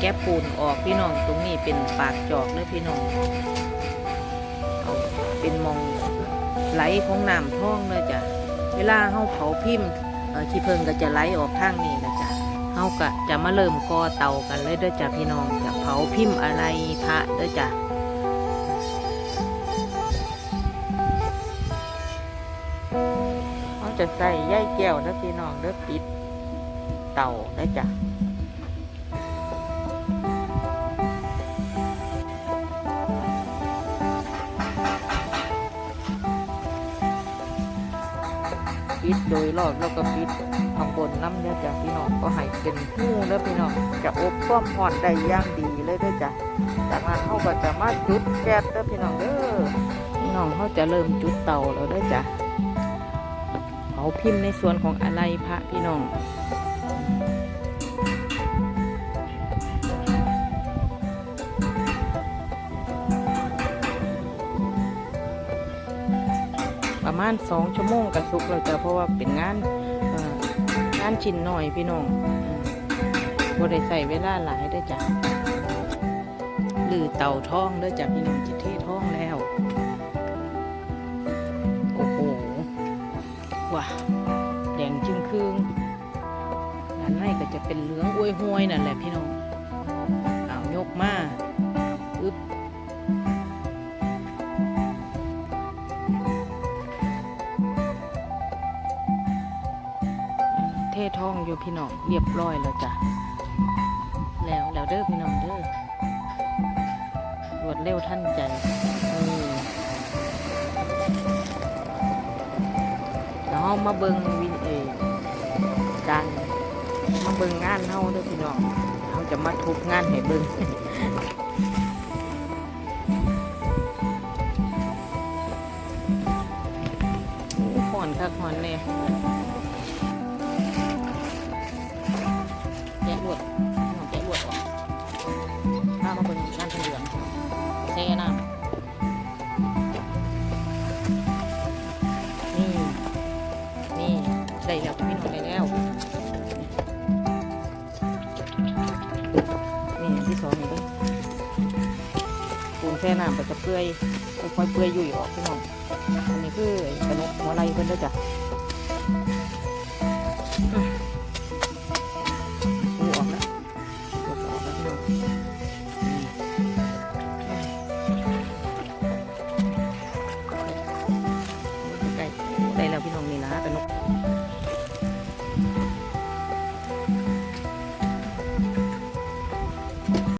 แก้ปูนออกพี่น้องตรงนี้เป็นปากจอกเลยพี่น้องเอาเป็นมองไหลของน้ำท่องเลยจ้ะเวลาเฮาเผาพิมพ์ขี้เพิงก็จะไหลออกทางนี้นะจ้ะเฮาก็จะมาเริ่มก่อเตากันเลยเด้อจ้ะพี่น้องจะเผาพิมพ์อะไรพระเด้อจ้ะเขาจะใส่ย่ายแก้วนะพี่น้องเด้อปิดเต่านะจ๊ะ ปิดโดยรอบแล้วก็ปิดข้างบนน้ำเนี่ยจ้ะพี่น้องก็ให้เป็นผู้แล้วพี่น้องจะอบความผ่อนได้ย่างดีเลยด้อจ้ะจากนั้นเขาก็จะมาจุดแก๊สแล้วพี่น้องเด้อพี่น้องเขาจะเริ่มจุดเตาแล้วด้อจ้ะเผาพิมพ์ในส่วนของอะไรพระพี่น้อง ประมาณสองชั่วโมงกับสุกเราจะเพราะว่าเป็นงานงานชิ้นหน่อยพี่น้องบ่ได้ใส่เวลาหลายเด้จ้ะหรือเต่าท่องเด้อจ้ะพี่น้องจิตเทท่องแล้ว โอ้โหว้าแดงจึงครึ่งด้านในก็จะเป็นเหลืองอวยห้วยนั่นแหละพี่น้อง ทท่องอยู่พี่น้องเรียบร้อยแล้วจ้ะแล้วแล้วเด้อพี่น้องเด้อรวดเร็วทันใจนี่แล้วเรามาเบิ่งวินเอการมาเบิ่งงานเฮาเด้อพี่น้องเราจะมาทุบงานให้เบิ่งโอ้อนคักหอนแน่แพามาเบิ่งงานเหลืองแช่น้ำนี่นี่ได้แล้วพี่น้องได้แล้วนี่ที่สองนี่เด้อปูนแช่น้ำไปจะเปื่อยค่อยๆเปื่อยยุ่ยออกพี่น้องอันนี้คืออ้กระนกหัวไหลเพิ่นเด้อจ้ะ